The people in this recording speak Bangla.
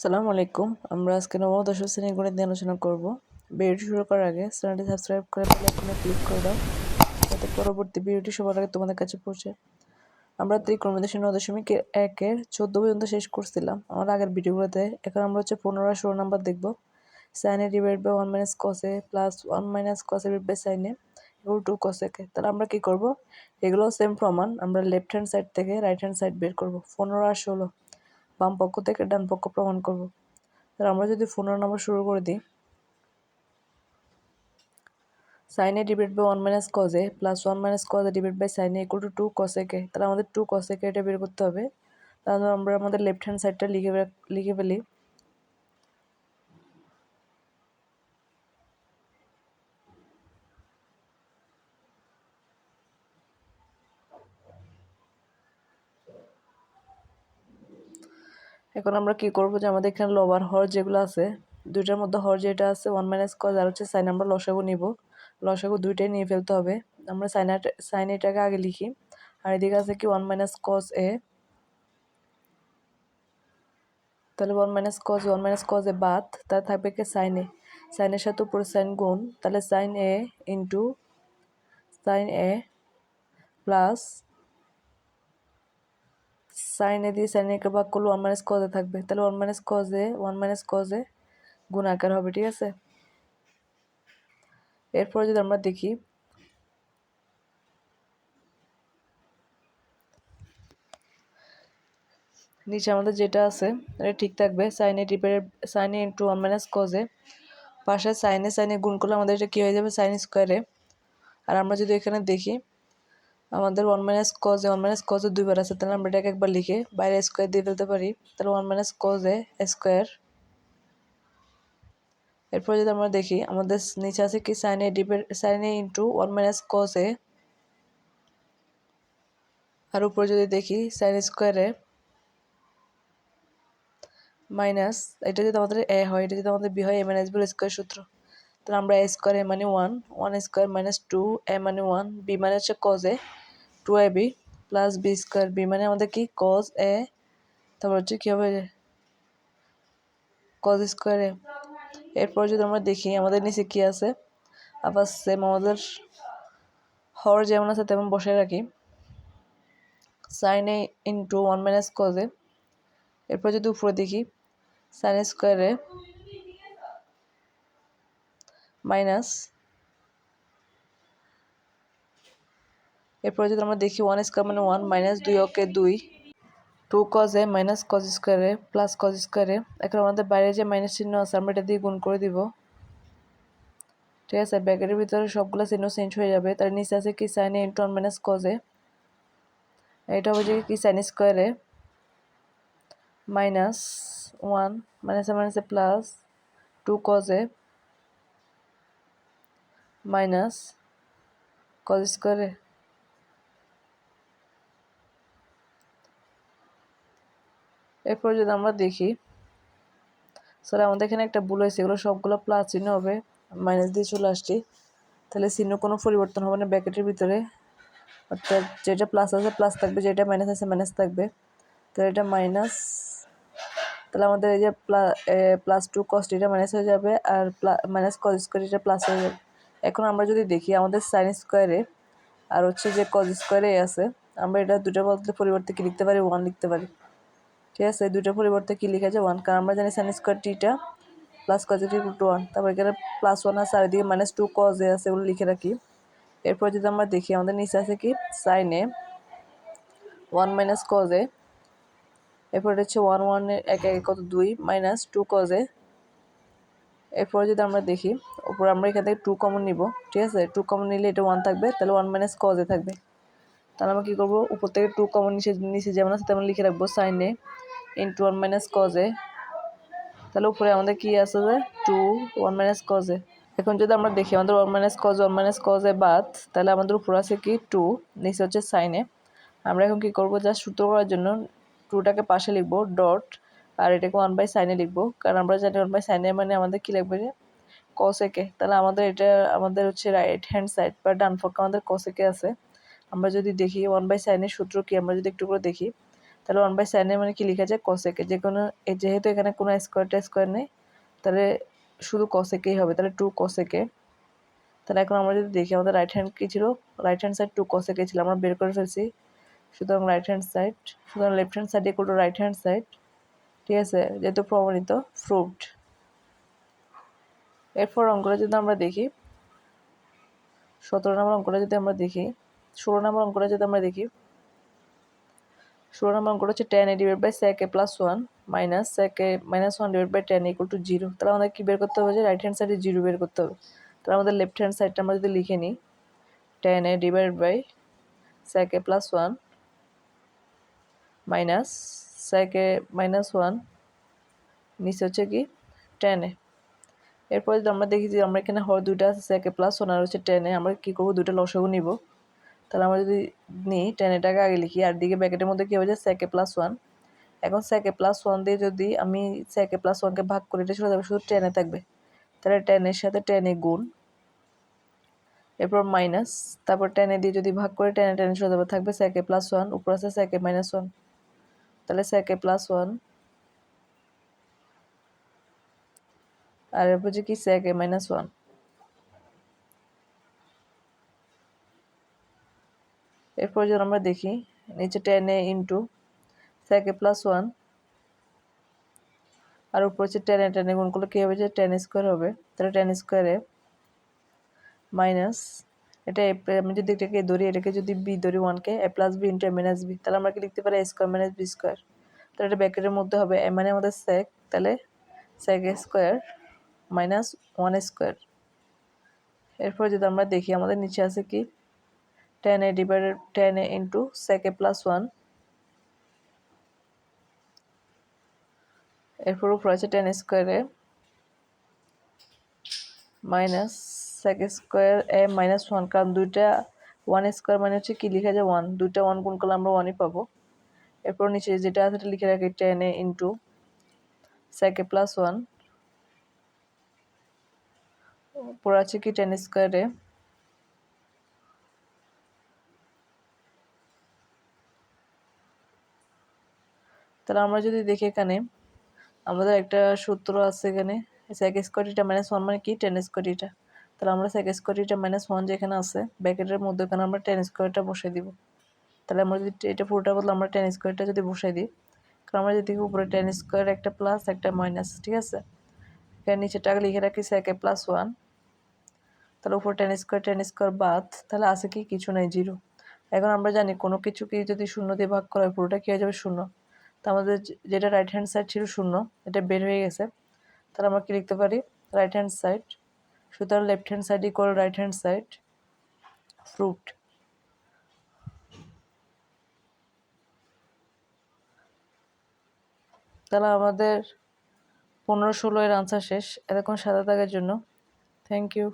সালামু আলাইকুম। আমরা আজকে নবম দশম শ্রেণির গণিত নিয়ে আলোচনা করব। ভিডিওটি শুরু করার আগে চ্যানেলটি সাবস্ক্রাইব করে বেল ক্লিক করে দাও। যাতে পরবর্তী ভিডিওটি সবার আগে তোমাদের কাছে পৌঁছে। আমরা ত্রিকোণমিতি নয় দশমিক একের চোদ্দ পর্যন্ত শেষ করছিলাম। আমার আগের ভিডিওগুলোতে। এখন আমরা হচ্ছে পনেরো ষোলো নাম্বার দেখব। Sine A divide by one minus cos A plus one minus cos A divide by sine A এবং টু কসেকে তাহলে আমরা কি করব? এগুলো সেম প্রমাণ। আমরা লেফট হ্যান্ড সাইড থেকে রাইট হ্যান্ড সাইড বের করব। পনেরো আর ষোলো। বাম পক্ষ থেকে ডান পক্ষ প্রমাণ করব। তাহলে আমরা যদি পনেরো নাম্বার শুরু করে দিই। Sine A divide by one minus cos A plus one minus cos A divide by sine A equal to two cosec A তাহলে আমাদের টু কসেকে এটা বের করতে হবে। তাহলে আমরা আমাদের লেফট হ্যান্ড সাইডটা লিখে লিখে ফেলি। এখন আমরা কি করব যে আমাদের এখানে লোভার হর যেগুলো আছে, দুইটার মধ্যে হর যেটা আছে ওয়ান মাইনাস কজ আর হচ্ছে সাইন আমরা লসাগু নিব। লসাগু দুইটাই নিয়ে ফেলতে হবে। আমরা সাইন সাইন এটাকে আগে লিখি। আর এদিকে আছে কি ওয়ান মাইনাস কজ এ তাহলে one minus cos one minus cos A বাদ, তাহলে থাকবে কি সাইন এ সাইনের সাথে উপরে সাইন গুণ, তাহলে sine A into sine A plus sine A দিয়ে সাইনে একে ভাগ করলে ওয়ান মাইনাস কজে থাকবে। তাহলে one minus cos A one minus cos A গুণ আকার হবে, ঠিক আছে? এরপর যদি আমরা দেখি, নিচে আমাদের যেটা আছে, এটা ঠিক থাকবে। সাইনে ডিপের সাইনে ইন্টু ওয়ান মাইনাস কজে পাশে সাইনে সাইনে গুণ করলে আমাদের এটা কী হয়ে যাবে? সাইন স্কোয়ারে আর আমরা যদি এখানে দেখি আমাদের one minus cos one minus cos A দুইবার আছে, তাহলে আমরা এটাকে একবার লিখে বাইরে স্কোয়ার দিয়ে ফেলতে পারি। তাহলে ওয়ান মাইনাস কজে স্কোয়ার এরপর যদি আমরা দেখি, আমাদের নিচে আছে কি? Sine A ডিপের sine A into one minus cos A. আর উপরে যদি দেখি সাইন স্কোয়ারে মাইনাস এটা যদি আমাদের এ হয়, এটা যদি আমাদের বি হয় এ মাইনাস বি স্কোয়ার সূত্র। তাহলে আমরা এ স্কোয়ার এ মানে one one square minus two A মানে ওয়ান বি মানে হচ্ছে cos A. Two A B plus B square B মানে আমাদের কি? কজ এ তারপর হচ্ছে কী হবে? কজ স্কোয়ার এ এরপর যদি আমরা দেখি, আমাদের নিচে কি আছে? আবার সেম আমাদের হর যেমন আছে, তেমন বসে রাখি। Sine A into one minus cos A এরপর যদি উপরে দেখি সাইন স্কোয়ারে মাইনাস এরপর যদি আমরা দেখি ওয়ান স্কোয়ার মানে ওয়ান মাইনাস দুই ওকে দুই two cos A minus cos square A plus cos square A এখন আমাদের বাইরে যে মাইনাস চিহ্ন আছে, আমরা এটা দিয়ে গুণ করে দিব। ঠিক আছে ব্যাকেটের ভিতরে সবগুলো চিহ্ন চেঞ্জ হয়ে যাবে। তার নিচে আছে কি? সাইনে ইন্টু ওয়ান মাইনাস কজে এটা হচ্ছে কি? সাইন স্কোয়ারে মাইনাস ওয়ান মাইনাসে মাইনাসে plus two cos A minus cos square A এরপর যদি আমরা দেখি স্যার আমাদের এখানে একটা ভুল হয়েছে, এগুলো সবগুলো প্লাস চিহ্ন হবে মাইনাস দিয়ে চলে আসছি। তাহলে চিহ্ন কোনো পরিবর্তন হবে না ব্যাকেটের ভিতরে। অর্থাৎ যেটা প্লাস আছে প্লাস থাকবে, যেটা মাইনাস আছে মাইনাস থাকবে। তাহলে এটা মাইনাস তাহলে আমাদের এই যে প্লাস টু কস্ট এটা মাইনাস হয়ে যাবে, আর মাইনাস কজ স্কোয়ার এটা প্লাস হয়ে যাবে। এখন আমরা যদি দেখি, আমাদের সাইন স্কোয়ারে আর হচ্ছে যে কজ স্কোয়ারে আছে, আমরা এটা দুটো বলতে পরিবর্তে কি লিখতে পারি? ওয়ান লিখতে পারি। ঠিক আছে? দুইটার পরিবর্তে কী লিখা যায় ওয়ান কারণ আমরা জানি sine square theta plus cos equal to one তারপর এখানে প্লাস ওয়ান আছে চারিদিকে মাইনাস টু কজ এ আছে, এগুলো লিখে রাখি। এরপর যদি আমরা দেখি, আমাদের নিচে আছে কি? সাইনে ওয়ান মাইনাস কজ এ এরপর হচ্ছে ওয়ান ওয়ানের এক এক কত? দুই মাইনাস টু কজ এ এরপর যদি আমরা দেখি ওপর আমরা এখান থেকে টু কমন নিব, ঠিক আছে? টু কমন নিলে এটা ওয়ান থাকবে, তাহলে ওয়ান মাইনাস কজ এ থাকবে। তাহলে আমরা কী করব? উপর থেকে টু কমন নিচে নিচে যেমন আছে, তেমন লিখে রাখব সাইনে ইন্টু ওয়ান মাইনাস কজে তাহলে উপরে আমাদের কি আছে যে? টু ওয়ান মাইনাস কজে এখন যদি আমরা দেখি আমাদের one minus cos one minus cos A বাদ, তাহলে আমাদের উপরে আছে কি? টু নিচে হচ্ছে সাইনে আমরা এখন কি করব? জাস্ট সূত্র করার জন্য টুটাকে পাশে লিখব ডট আর এটাকে ওয়ান বাই সাইনে লিখব। কারণ আমরা জানি ওয়ান বাই সাইনে মানে আমাদের কী লিখবে যে? কসেকে তাহলে আমাদের এটা, আমাদের হচ্ছে রাইট হ্যান্ড সাইড বা ডান পক্ষে আমাদের কসেকে আছে। আমরা যদি দেখি ওয়ান বাই সাইনের সূত্র কি? আমরা যদি একটু করে দেখি। তাহলে ওয়ান বাই সাইনের মানে কি লেখা যায়? কসেকে যে কোনো যেহেতু এখানে কোনো স্কোয়ারটা স্কোয়ার নেই, তাহলে শুধু কসেকেই হবে। তাহলে টু কসেকে তাহলে এখন আমরা যদি দেখি, আমাদের রাইট হ্যান্ড কী ছিল? Right hand side two cosec A ছিল। আমরা বের করে ফেলছি। সুতরাং রাইট হ্যান্ড সাইড সুতরাং left hand side equal to right hand side ঠিক আছে? যেহেতু প্রমাণিত প্রুভড এরপর অঙ্কটা যদি আমরা দেখি, সতেরো নম্বর অঙ্কটা যদি আমরা দেখি, ষোলো নম্বর অঙ্কটা যদি আমরা দেখি ষোলো নম্বর অঙ্কটা হচ্ছে tan A divide by sec A plus one minus sec A minus one divide by tan equal to zero তাহলে আমাদের কী বের করতে হবে যে রাইট হ্যান্ড সাইডে জিরো বের করতে হবে। তাহলে আমাদের লেফট হ্যান্ড সাইডটা আমরা যদি লিখে নিই tan A divide by sec A plus one minus sec A minus one নিচে হচ্ছে কি টেন এ এরপর যদি আমরা দেখি যে আমরা এখানে হর দুইটা আছে স্যাকে প্লাস ওয়ান আর হচ্ছে টেনে আমরা কী করব? দুইটা লসাগু নিব। তাহলে আমরা যদি নিই টেন এটাকে আগে লিখি, আর দিকে ব্যাকেটের মধ্যে কী হবে যে স্যাকে প্লাস ওয়ান এখন স্যাকে প্লাস ওয়ান দিয়ে যদি আমি স্যাকে প্লাস ওয়ানকে ভাগ করে, এটা চলে যাবে শুধু টেনে থাকবে। তাহলে টেনের সাথে টেনে গুণ, এরপর মাইনাস তারপর টেনে দিয়ে যদি ভাগ করে টেনে টেনে চলে যাবে, থাকবে স্যাকে প্লাস ওয়ান উপর আছে স্যাকে মাইনাস ওয়ান তাহলে স্যাকে প্লাস ওয়ান আর এরপর যে কি স্যাকে মাইনাস ওয়ান এরপর যদি আমরা দেখি, নিচে tan A into sec A plus one আর উপর হচ্ছে টেন এ টেন এ গুণ করলে কী হবে যে টেন স্কোয়ার হবে? তাহলে টেন স্কোয়ারে মাইনাস এটা এ, আমি যদি এটাকে ধরি, এটাকে যদি বি ধরি ওয়ানকে A plus B into A minus B তাহলে আমরা কি লিখতে পারি? A square minus B square তাহলে এটা ব্যাকেটের মধ্যে হবে, এ মানে আমাদের স্যাক তাহলে sec square minus one square এরপর যদি আমরা দেখি, আমাদের নিচে আছে কি? Tan A divided tan A into sec A plus one এরপর উপর আছে tan square A minus sec square A minus one কারণ দুইটা ওয়ান স্কোয়ার মানে হচ্ছে কি, লিখা যায় ওয়ান দুইটা ওয়ান গুণ করলে আমরা ওয়ানই পাবো। এরপর নিচে যেটা আছে সেটা লিখে রাখি tan A into sec A plus one উপর আছে কি টেন স্কোয়ারে তাহলে আমরা যদি দেখি এখানে, আমাদের একটা সূত্র আছে এখানে সেক স্কোয়ারিটা মাইনাস ওয়ান মানে কি? টেন স্কোয়ারিটা তাহলে আমরা সেক স্কোয়ারিটা মাইনাস ওয়ান যেখানে আছে ব্যাকেটের মধ্যে ওখানে আমরা টেন স্কোয়ারটা বসাই দিব। তাহলে আমরা যদি এটা পুরোটা বদলে আমরা টেন স্কোয়ারটা যদি বসাই দিই কারণ আমরা যদি উপরে টেন স্কোয়ার একটা প্লাস একটা মাইনাস ঠিক আছে? এখানে নিচে টাকা লিখে রাখি সেকে প্লাস ওয়ান তাহলে উপর টেন স্কোয়ার টেন স্কোয়ার বাদ, তাহলে আছে কি? কিছু নাই জিরো এখন আমরা জানি কোনো কিছুকে যদি শূন্য দিয়ে ভাগ করা হয়, পুরোটা কী হয়ে যাবে? শূন্য। তো আমাদের যেটা রাইট হ্যান্ড সাইড ছিল শূন্য, এটা বের হয়ে গেছে। তাহলে আমরা কি লিখতে পারি? রাইট হ্যান্ড সাইড সুতরাং left hand side equal right hand side fruit তাহলে আমাদের পনেরো ষোলো এর আনসার শেষ। এতক্ষণ সাদা দাগের জন্য। Thank you